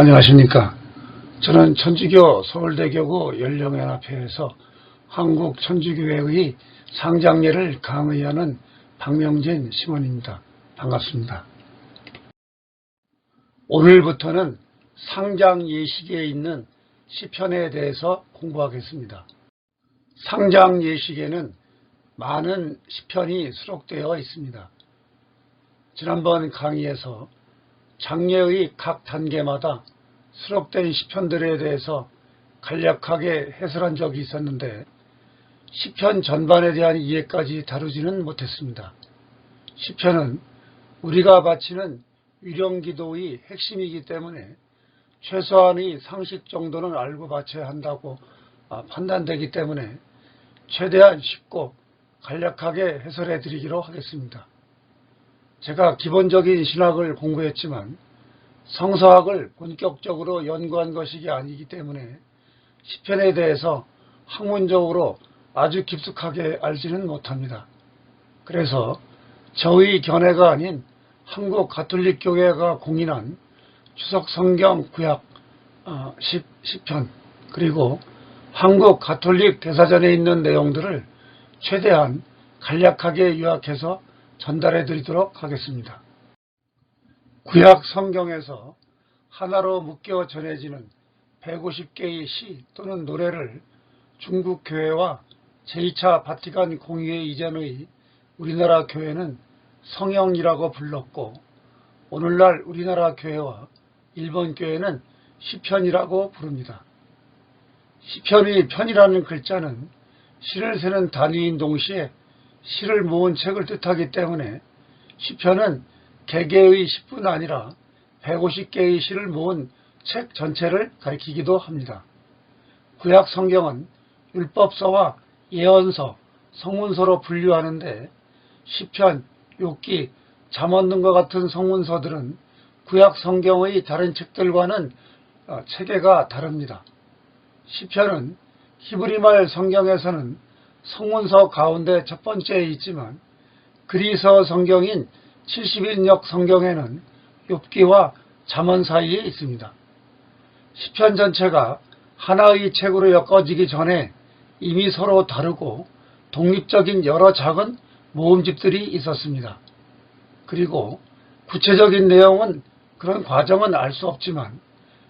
안녕하십니까. 저는 천주교 서울대교구 연령연합회에서 한국 천주교회의 상장례를 강의하는 박명진 심원입니다. 반갑습니다. 오늘부터는 상장 예식에 있는 시편에 대해서 공부하겠습니다. 상장 예식에는 많은 시편이 수록되어 있습니다. 지난번 강의에서 장례의 각 단계마다 수록된 시편들에 대해서 간략하게 해설한 적이 있었는데 시편 전반에 대한 이해까지 다루지는 못했습니다. 시편은 우리가 바치는 위령기도의 핵심이기 때문에 최소한의 상식 정도는 알고 바쳐야 한다고 아, 판단되기 때문에 최대한 쉽고 간략하게 해설해 드리기로 하겠습니다. 제가 기본적인 신학을 공부했지만 성서학을 본격적으로 연구한 것이 아니기 때문에 시편에 대해서 학문적으로 아주 깊숙하게 알지는 못합니다. 그래서 저의 견해가 아닌 한국 가톨릭 교회가 공인한 추석 성경 구약 10, 편 그리고 한국 가톨릭 대사전에 있는 내용들을 최대한 간략하게 요약해서 전달해 드리도록 하겠습니다. 구약 성경에서 하나로 묶여 전해지는 150개의 시 또는 노래를 중국 교회와 제2차 바티칸 공의회 이전의 우리나라 교회는 성형이라고 불렀고 오늘날 우리나라 교회와 일본 교회는 시편이라고 부릅니다. 시편의 편이라는 글자는 시를 세는 단위인 동시에 시를 모은 책을 뜻하기 때문에 시편은 개개의 시뿐 아니라 150개의 시를 모은 책 전체를 가리키기도 합니다. 구약 성경은 율법서와 예언서, 성문서로 분류하는데 시편, 욥기, 잠언 등과 같은 성문서들은 구약 성경의 다른 책들과는 어, 체계가 다릅니다. 시편은 히브리말 성경에서는 성문서 가운데 첫 번째에 있지만 그리서 성경인 70인역 성경에는 욥기와 잠언 사이에 있습니다. 시편 전체가 하나의 책으로 엮어지기 전에 이미 서로 다르고 독립적인 여러 작은 모음집들이 있었습니다. 그리고 구체적인 내용은 그런 과정은 알 수 없지만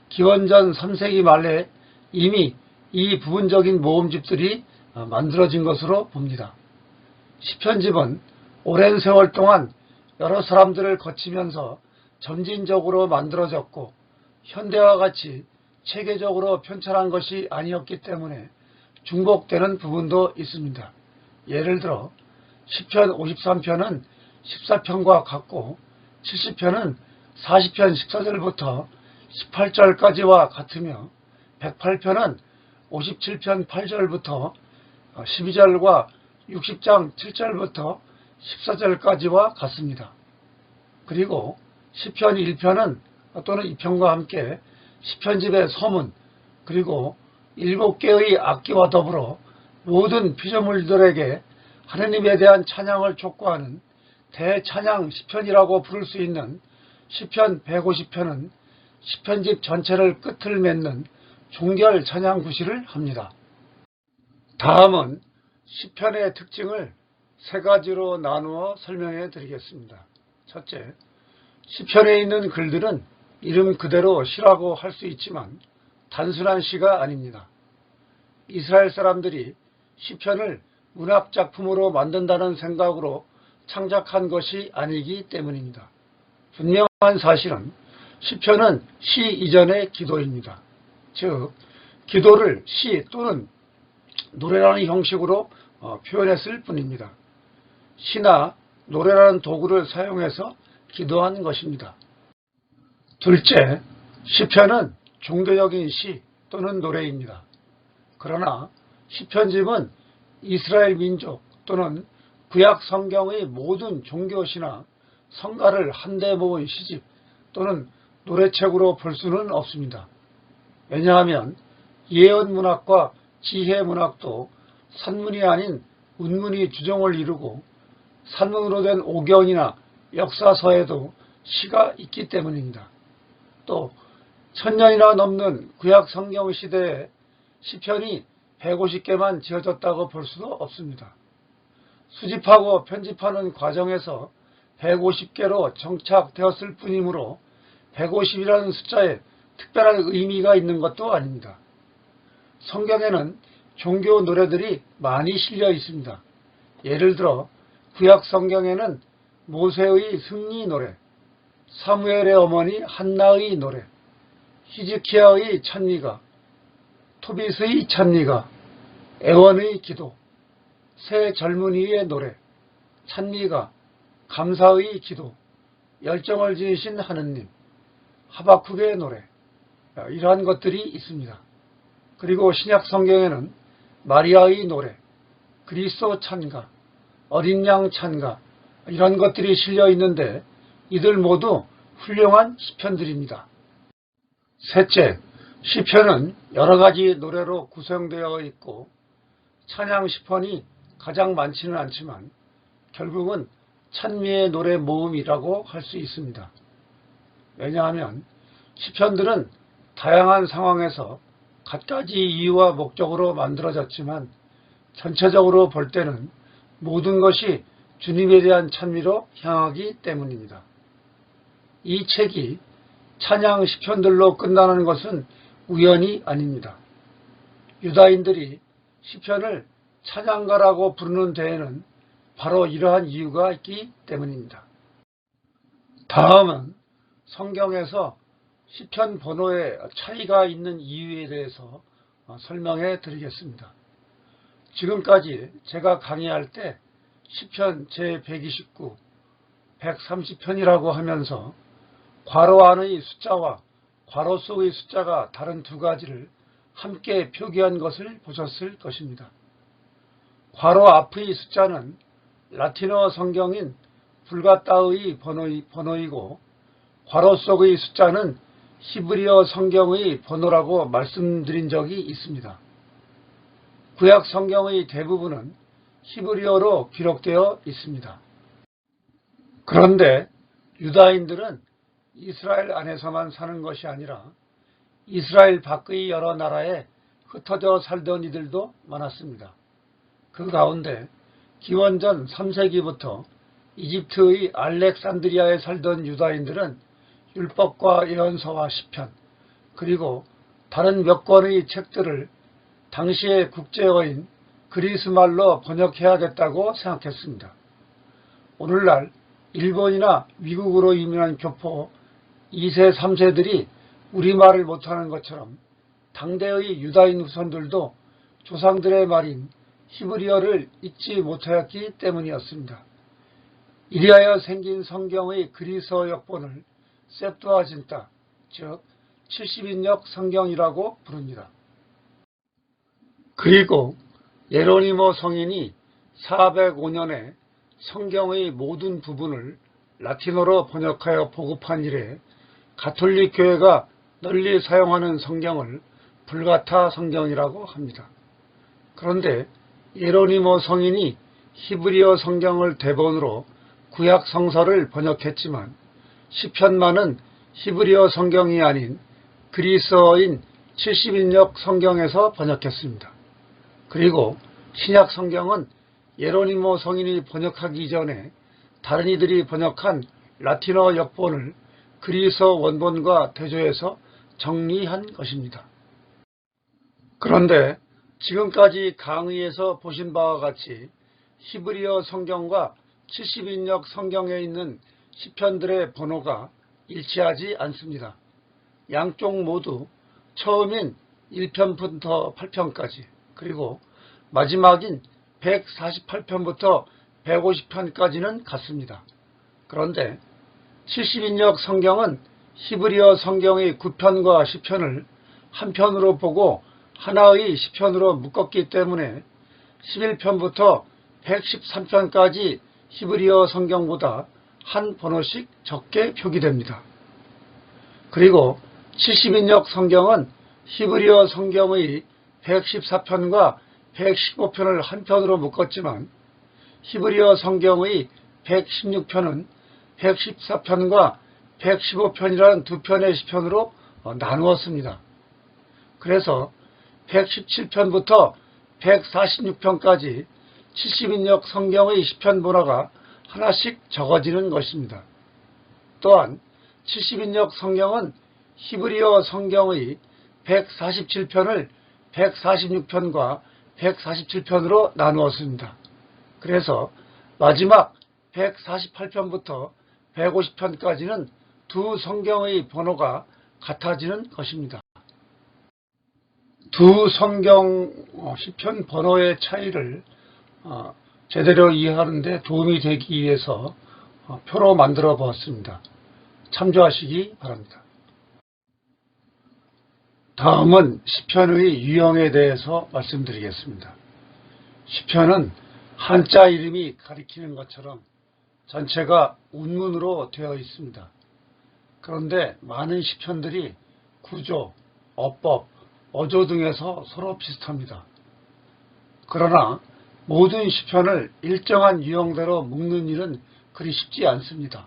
기원전 3세기 말에 이미 이 부분적인 모음집들이 만들어진 것으로 봅니다. 시편집은 오랜 세월 동안 여러 사람들을 거치면서 점진적으로 만들어졌고 현대와 같이 체계적으로 편찬한 것이 아니었기 때문에 중복되는 부분도 있습니다. 예를 들어 10편 53편은 14편과 같고 70편은 40편 14절부터 18절까지와 같으며 108편은 57편 8절부터 12절과 60장 7절부터 14절까지와 같습니다. 그리고 시편 1편은 또는 2편과 함께 시편집의 서문 그리고 7개의 악기와 더불어 모든 피조물들에게 하느님에 대한 찬양을 촉구하는 대찬양 시편이라고 부를 수 있는 시편 150편은 시편집 전체를 끝을 맺는 종결 찬양 구시를 합니다. 다음은 시편의 특징을 세 가지로 나누어 설명해 드리겠습니다. 첫째, 시편에 있는 글들은 이름 그대로 시라고 할 수 있지만 단순한 시가 아닙니다. 이스라엘 사람들이 시편을 문학 작품으로 만든다는 생각으로 창작한 것이 아니기 때문입니다. 분명한 사실은 시편은 시 이전의 기도입니다. 즉 기도를 시 또는 노래라는 형식으로 어, 표현했을 뿐입니다. 시나 노래라는 도구를 사용해서 기도한 것입니다. 둘째, 시편은 종교적인 시 또는 노래입니다. 그러나 시편집은 이스라엘 민족 또는 구약 성경의 모든 종교시나 성가를 한데 모은 시집 또는 노래책으로 볼 수는 없습니다. 왜냐하면 예언 문학과 지혜 문학도 산문이 아닌 운문이 주종을 이루고 산문으로 된 오경이나 역사서에도 시가 있기 때문입니다. 또 천년이나 넘는 구약 성경 시대에 시편이 150개만 지어졌다고 볼 수도 없습니다. 수집하고 편집하는 과정에서 150개로 정착되었을 뿐이므로 150이라는 숫자에 특별한 의미가 있는 것도 아닙니다. 성경에는 종교 노래들이 많이 실려 있습니다. 예를 들어 구약 성경에는 모세의 승리 노래, 사무엘의 어머니 한나의 노래, 히즈키야의 찬미가, 토빗의 찬미가, 애원의 기도, 새 젊은이의 노래, 찬미가, 감사의 기도, 열정을 지으신 하느님, 하바쿡의 노래, 이러한 것들이 있습니다. 그리고 신약 성경에는 마리아의 노래, 그리스도 찬가, 어린 양 찬가, 이런 것들이 실려 있는데 이들 모두 훌륭한 시편들입니다. 셋째, 시편은 여러 가지 노래로 구성되어 있고 찬양 시편이 가장 많지는 않지만 결국은 찬미의 노래 모음이라고 할 수 있습니다. 왜냐하면 시편들은 다양한 상황에서 갖가지 이유와 목적으로 만들어졌지만 전체적으로 볼 때는 모든 것이 주님에 대한 찬미로 향하기 때문입니다. 이 책이 찬양 시편들로 끝나는 것은 우연이 아닙니다. 유다인들이 시편을 찬양가라고 부르는 데에는 바로 이러한 이유가 있기 때문입니다. 다음은 성경에서 시편 번호에 차이가 있는 이유에 대해서 설명해 드리겠습니다. 지금까지 제가 강의할 때 시편 제129, 130편이라고 하면서 괄호 안의 숫자와 괄호 속의 숫자가 다른 두 가지를 함께 표기한 것을 보셨을 것입니다. 괄호 앞의 숫자는 라틴어 성경인 불가따의 번호이고 괄호 속의 숫자는 히브리어 성경의 번호라고 말씀드린 적이 있습니다. 구약 성경의 대부분은 히브리어로 기록되어 있습니다. 그런데 유다인들은 이스라엘 안에서만 사는 것이 아니라 이스라엘 밖의 여러 나라에 흩어져 살던 이들도 많았습니다. 그 가운데 기원전 3세기부터 이집트의 알렉산드리아에 살던 유다인들은 율법과 예언서와 시편 그리고 다른 몇 권의 책들을 당시의 국제어인 그리스말로 번역해야겠다고 생각했습니다. 오늘날 일본이나 미국으로 이민한 교포 2세, 3세들이 우리말을 못하는 것처럼 당대의 유다인 후손들도 조상들의 말인 히브리어를 잊지 못하였기 때문이었습니다. 이리하여 생긴 성경의 그리스어 역본을 셉두아진타, 즉 70인역 성경이라고 부릅니다. 그리고 예로니모 성인이 405년에 성경의 모든 부분을 라틴어로 번역하여 보급한 이래 가톨릭 교회가 널리 사용하는 성경을 불가타 성경이라고 합니다. 그런데 예로니모 성인이 히브리어 성경을 대본으로 구약 성서를 번역했지만 시편만은 히브리어 성경이 아닌 그리스어인 70인역 성경에서 번역했습니다. 그리고 신약 성경은 예로니모 성인이 번역하기 전에 다른 이들이 번역한 라틴어 역본을 그리스어 원본과 대조해서 정리한 것입니다. 그런데 지금까지 강의에서 보신 바와 같이 히브리어 성경과 70인역 성경에 있는 시편들의 번호가 일치하지 않습니다. 양쪽 모두 처음인 1편부터 8편까지 그리고 마지막인 148편부터 150편까지는 같습니다. 그런데 70인역 성경은 히브리어 성경의 9편과 10편을 한 편으로 보고 하나의 10편으로 묶었기 때문에 11편부터 113편까지 히브리어 성경보다 한 번호씩 적게 표기됩니다. 그리고 70인역 성경은 히브리어 성경의 114편과 115편을 한 편으로 묶었지만 히브리어 성경의 116편은 114편과 115편이라는 두 편의 시편으로 어, 나누었습니다. 그래서 117편부터 146편까지 70인역 성경의 시편 번호가 하나씩 적어지는 것입니다. 또한 70인역 성경은 히브리어 성경의 147편을 146편과 147편으로 나누었습니다. 그래서 마지막 148편부터 150편까지는 두 성경의 번호가 같아지는 것입니다. 두 성경 어, 시편 번호의 차이를 어, 제대로 이해하는 데 도움이 되기 위해서 어, 표로 만들어 보았습니다. 참조하시기 바랍니다. 다음은 시편의 유형에 대해서 말씀드리겠습니다. 시편은 한자 이름이 가리키는 것처럼 전체가 운문으로 되어 있습니다. 그런데 많은 시편들이 구조, 어법, 어조 등에서 서로 비슷합니다. 그러나 모든 시편을 일정한 유형대로 묶는 일은 그리 쉽지 않습니다.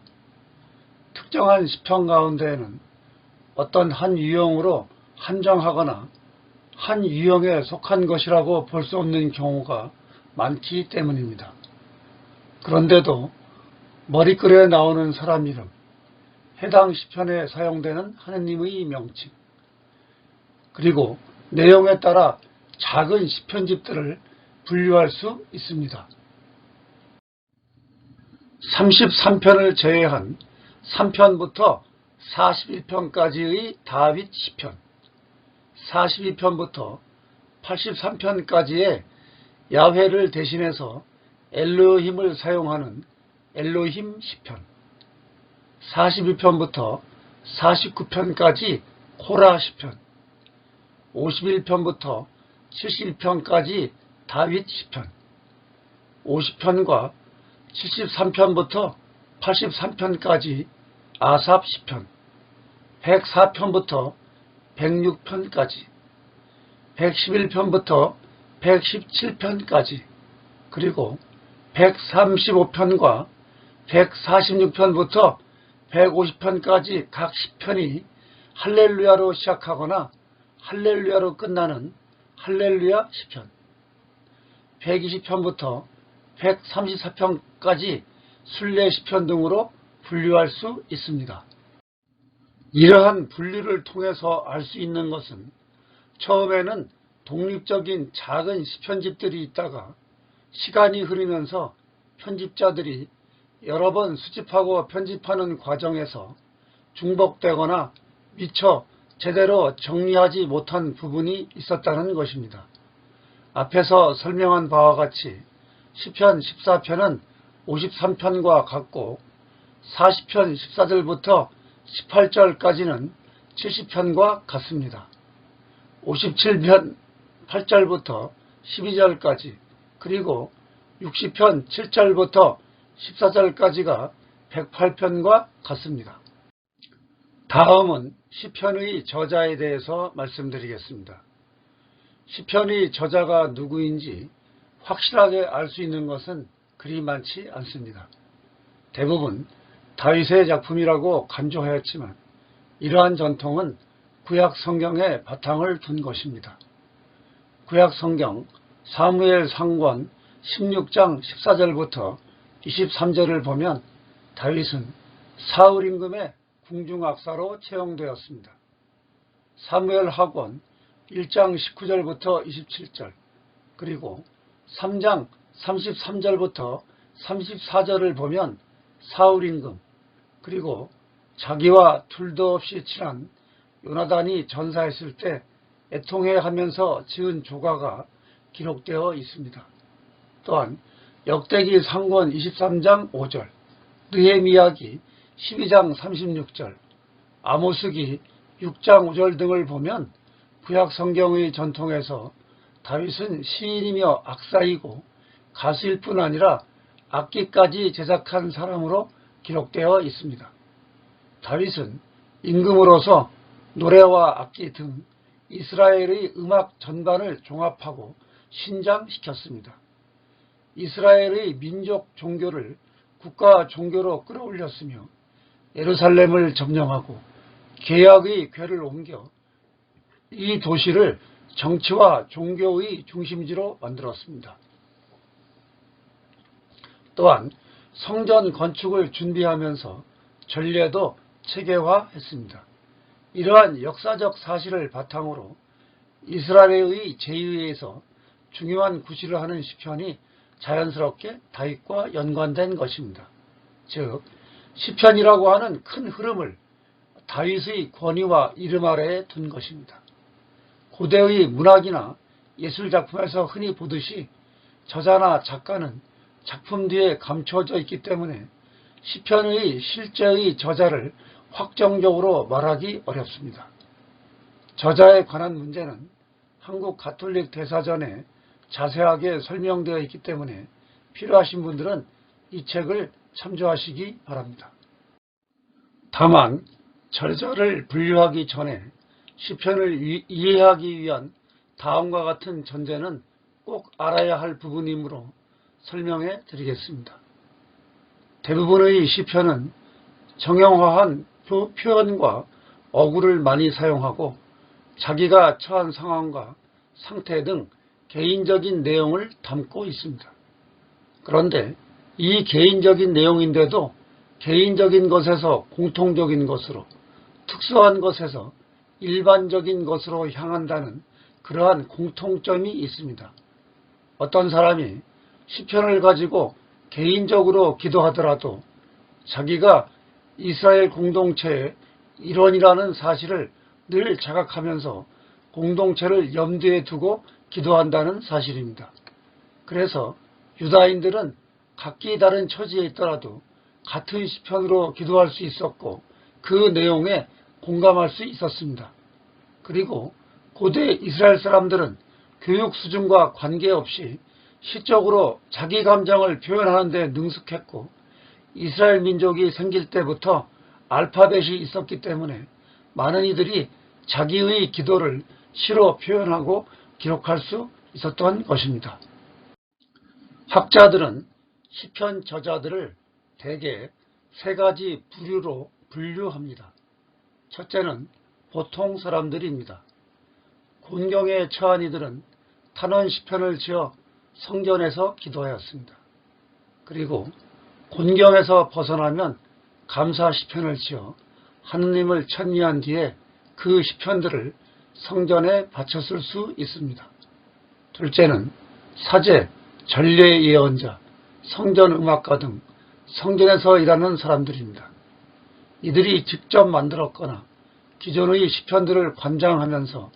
특정한 시편 가운데에는 어떤 한 유형으로 한정하거나 한 유형에 속한 것이라고 볼 수 없는 경우가 많기 때문입니다. 그런데도 머리글에 나오는 사람 이름, 해당 시편에 사용되는 하느님의 명칭, 그리고 내용에 따라 작은 시편집들을 분류할 수 있습니다. 33편을 제외한 3편부터 41편까지의 다윗 시편, 42편부터 83편까지의 야훼를 대신해서 엘로힘을 사용하는 엘로힘 시편, 42편부터 49편까지 코라 시편, 51편부터 71편까지 다윗 시편, 50편과 73편부터 83편까지 아삽 시편, 104편부터 106편까지, 111편부터 117편까지, 그리고 135편과 146편부터 150편까지 각 10편이 할렐루야로 시작하거나 할렐루야로 끝나는 할렐루야 시편 120편부터 134편까지 순례 시편 등으로 분류할 수 있습니다. 이러한 분류를 통해서 알 수 있는 것은 처음에는 독립적인 작은 시편집들이 있다가 시간이 흐르면서 편집자들이 여러 번 수집하고 편집하는 과정에서 중복되거나 미처 제대로 정리하지 못한 부분이 있었다는 것입니다. 앞에서 설명한 바와 같이 10편 14편은 53편과 같고 40편 14절부터 18절까지는 70편과 같습니다. 57편 8절부터 12절까지 그리고 60편 7절부터 14절까지가 108편과 같습니다. 다음은 시편의 저자에 대해서 말씀드리겠습니다. 시편의 저자가 누구인지 확실하게 알 수 있는 것은 그리 많지 않습니다. 대부분 다윗의 작품이라고 간주하였지만 이러한 전통은 구약 성경에 바탕을 둔 것입니다. 구약 성경 사무엘 상권 16장 14절부터 23절을 보면 다윗은 사울 임금의 궁중악사로 채용되었습니다. 사무엘 학원 1장 19절부터 27절 그리고 3장 33절부터 34절을 보면 사울 임금 그리고 자기와 둘도 없이 친한 요나단이 전사했을 때 애통해 하면서 지은 조가가 기록되어 있습니다. 또한 역대기 상권 23장 5절, 느헤미야기 12장 36절, 아모스기 6장 5절 등을 보면 구약 성경의 전통에서 다윗은 시인이며 악사이고 가수일 뿐 아니라 악기까지 제작한 사람으로 기록되어 있습니다. 다윗은 임금으로서 노래와 악기 등 이스라엘의 음악 전반을 종합하고 신장시켰습니다. 이스라엘의 민족 종교를 국가 종교로 끌어올렸으며 예루살렘을 점령하고 계약의 궤를 옮겨 이 도시를 정치와 종교의 중심지로 만들었습니다. 또한 성전 건축을 준비하면서 전례도 체계화했습니다. 이러한 역사적 사실을 바탕으로 이스라엘의 제의에서 중요한 구실을 하는 시편이 자연스럽게 다윗과 연관된 것입니다. 즉 시편이라고 하는 큰 흐름을 다윗의 권위와 이름 아래에 둔 것입니다. 고대의 문학이나 예술 작품에서 흔히 보듯이 저자나 작가는 작품 뒤에 감춰져 있기 때문에 시편의 실제의 저자를 확정적으로 말하기 어렵습니다. 저자에 관한 문제는 한국 가톨릭 대사전에 자세하게 설명되어 있기 때문에 필요하신 분들은 이 책을 참조하시기 바랍니다. 다만 저자를 분류하기 전에 시편을 이- 이해하기 위한 다음과 같은 전제는 꼭 알아야 할 부분이므로 설명해 드리겠습니다. 대부분의 시편은 정형화한 표- 표현과 어구를 많이 사용하고 자기가 처한 상황과 상태 등 개인적인 내용을 담고 있습니다. 그런데 이 개인적인 내용인데도 개인적인 것에서 공통적인 것으로 특수한 것에서 일반적인 것으로 향한다는 그러한 공통점이 있습니다. 어떤 사람이 시편을 가지고 개인적으로 기도하더라도 자기가 이스라엘 공동체의 일원이라는 사실을 늘 자각하면서 공동체를 염두에 두고 기도한다는 사실입니다. 그래서 유다인들은 각기 다른 처지에 있더라도 같은 시편으로 기도할 수 있었고 그 내용에 공감할 수 있었습니다. 그리고 고대 이스라엘 사람들은 교육 수준과 관계없이 시적으로 자기 감정을 표현하는 데 능숙했고 이스라엘 민족이 생길 때부터 알파벳이 있었기 때문에 많은 이들이 자기의 기도를 시로 표현하고 기록할 수 있었던 것입니다. 학자들은 시편 저자들을 대개 세 가지 부류로 분류합니다. 첫째는 보통 사람들입니다. 곤경에 처한 이들은 탄원 시편을 지어 성전에서 기도하였습니다. 그리고 곤경에서 벗어나면 감사 시편을 지어 하느님을 찬미한 뒤에 그 시편들을 성전에 바쳤을 수 있습니다. 둘째는 사제, 전례 예언자, 성전 음악가 등 성전에서 일하는 사람들입니다. 이들이 직접 만들었거나 기존의 시편들을 관장하면서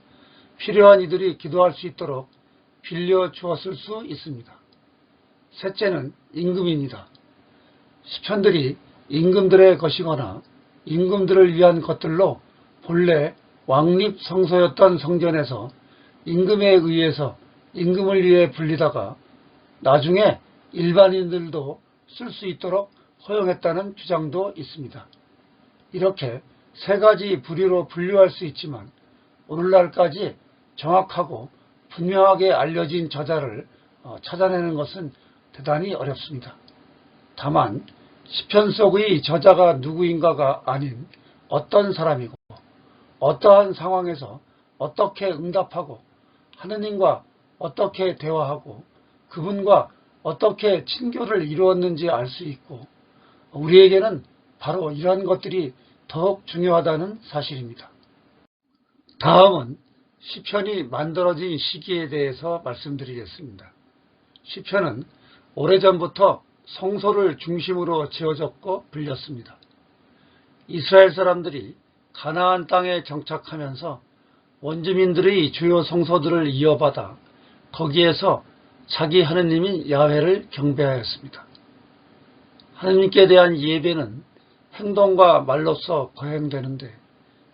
필요한 이들이 기도할 수 있도록 빌려 주었을 수 있습니다. 셋째는 임금입니다. 시편들이 임금들의 것이거나 임금들을 위한 것들로 본래 왕립 성소였던 성전에서 임금에 의해서 임금을 위해 불리다가 나중에 일반인들도 쓸 수 있도록 허용했다는 주장도 있습니다. 이렇게 세 가지 부류로 분류할 수 있지만 오늘날까지 정확하고 분명하게 알려진 저자를 어, 찾아내는 것은 대단히 어렵습니다. 다만 시편 속의 저자가 누구인가가 아닌 어떤 사람이고 어떠한 상황에서 어떻게 응답하고 하느님과 어떻게 대화하고 그분과 어떻게 친교를 이루었는지 알 수 있고 우리에게는 바로 이러한 것들이 더욱 중요하다는 사실입니다. 다음은 시편이 만들어진 시기에 대해서 말씀드리겠습니다. 시편은 오래전부터 성소를 중심으로 지어졌고 불렸습니다. 이스라엘 사람들이 가나안 땅에 정착하면서 원주민들의 주요 성소들을 이어받아 거기에서 자기 하느님인 야훼를 경배하였습니다. 하느님께 대한 예배는 행동과 말로써 거행되는데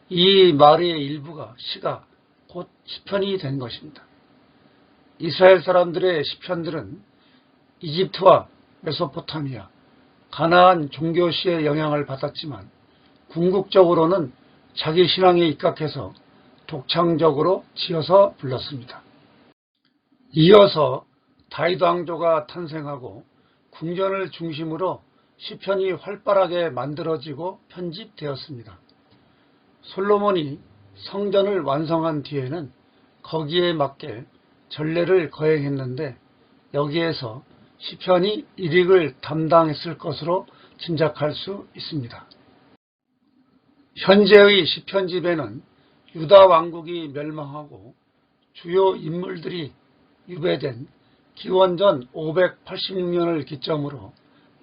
이 말의 일부가 시가 곧 시편이 된 것입니다. 이스라엘 사람들의 시편들은 이집트와 메소포타미아, 가나안 종교시의 영향을 받았지만 궁극적으로는 자기 신앙에 입각해서 독창적으로 지어서 불렀습니다. 이어서 다윗 왕조가 탄생하고 궁전을 중심으로 시편이 활발하게 만들어지고 편집되었습니다. 솔로몬이 성전을 완성한 뒤에는 거기에 맞게 전례를 거행했는데 여기에서 시편이 일익을 담당했을 것으로 짐작할 수 있습니다. 현재의 시편집에는 유다 왕국이 멸망하고 주요 인물들이 유배된 기원전 586년을 기점으로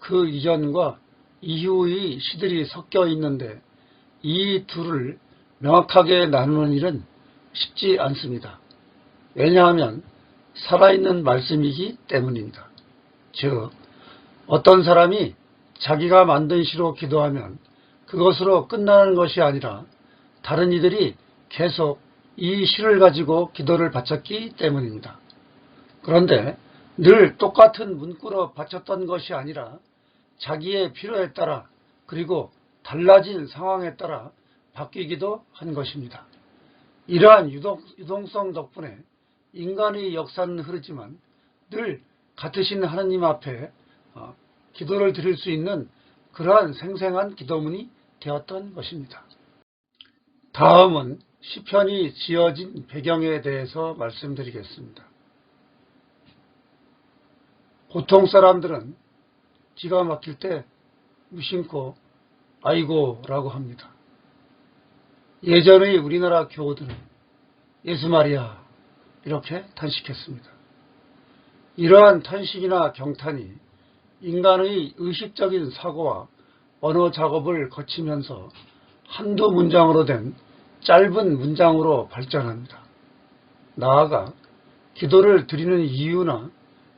그 이전과 이후의 시들이 섞여 있는데 이 둘을 명확하게 나누는 일은 쉽지 않습니다. 왜냐하면 살아있는 말씀이기 때문입니다. 즉, 어떤 사람이 자기가 만든 시로 기도하면 그것으로 끝나는 것이 아니라 다른 이들이 계속 이 시를 가지고 기도를 바쳤기 때문입니다. 그런데 늘 똑같은 문구로 바쳤던 것이 아니라 자기의 필요에 따라 그리고 달라진 상황에 따라 바뀌기도 한 것입니다. 이러한 유동, 유동 성 덕분에 인간의 역사는 흐르지만 늘 같으신 하나님 앞에 어, 기도를 드릴 수 있는 그러한 생생한 기도문이 되었던 것입니다. 다음은 시편이 지어진 배경에 대해서 말씀드리겠습니다. 보통 사람들은 기가 막힐 때 무심코 아이고 라고 합니다. 예전의 우리나라 교우들은 예수 마리아 이렇게 탄식했습니다. 이러한 탄식이나 경탄이 인간의 의식적인 사고와 언어 작업을 거치면서 한두 문장으로 된 짧은 문장으로 발전합니다. 나아가 기도를 드리는 이유나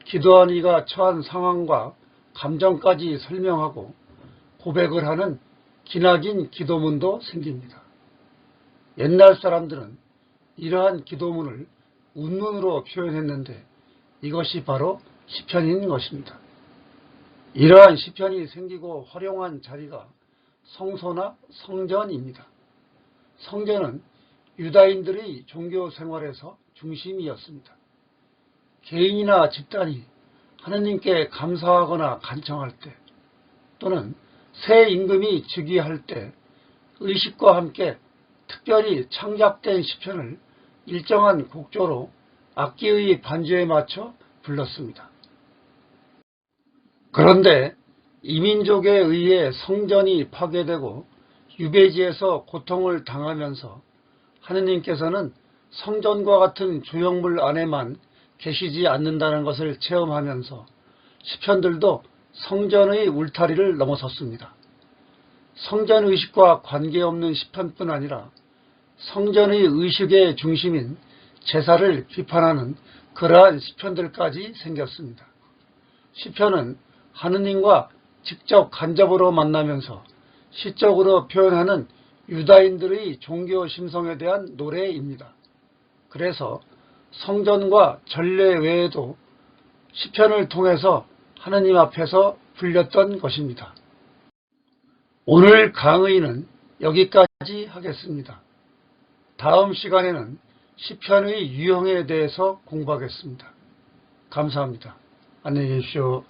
기도한 이가 처한 상황과 감정까지 설명하고 고백을 하는 기나긴 기도문도 생깁니다. 옛날 사람들은 이러한 기도문을 운문으로 표현했는데 이것이 바로 시편인 것입니다. 이러한 시편이 생기고 활용한 자리가 성소나 성전입니다. 성전은 유다인들의 종교 생활에서 중심이었습니다. 개인이나 집단이 하느님께 감사하거나 간청할 때 또는 새 임금이 즉위할 때 의식과 함께 특별히 창작된 시편을 일정한 곡조로 악기의 반주에 맞춰 불렀습니다. 그런데 이민족에 의해 성전이 파괴되고 유배지에서 고통을 당하면서 하느님께서는 성전과 같은 조형물 안에만 계시지 않는다는 것을 체험하면서 시편들도 성전의 울타리를 넘어섰습니다. 성전 의식과 관계없는 시편뿐 아니라 성전의 의식의 중심인 제사를 비판하는 그러한 시편들까지 생겼습니다. 시편은 하느님과 직접 간접으로 만나면서 시적으로 표현하는 유다인들의 종교 심성에 대한 노래입니다. 그래서 성전과 전례 외에도 시편을 통해서 하느님 앞에서 불렸던 것입니다. 오늘 강의는 여기까지 하겠습니다. 다음 시간에는 시편의 유형에 대해서 공부하겠습니다. 감사합니다. 안녕히 계십시오.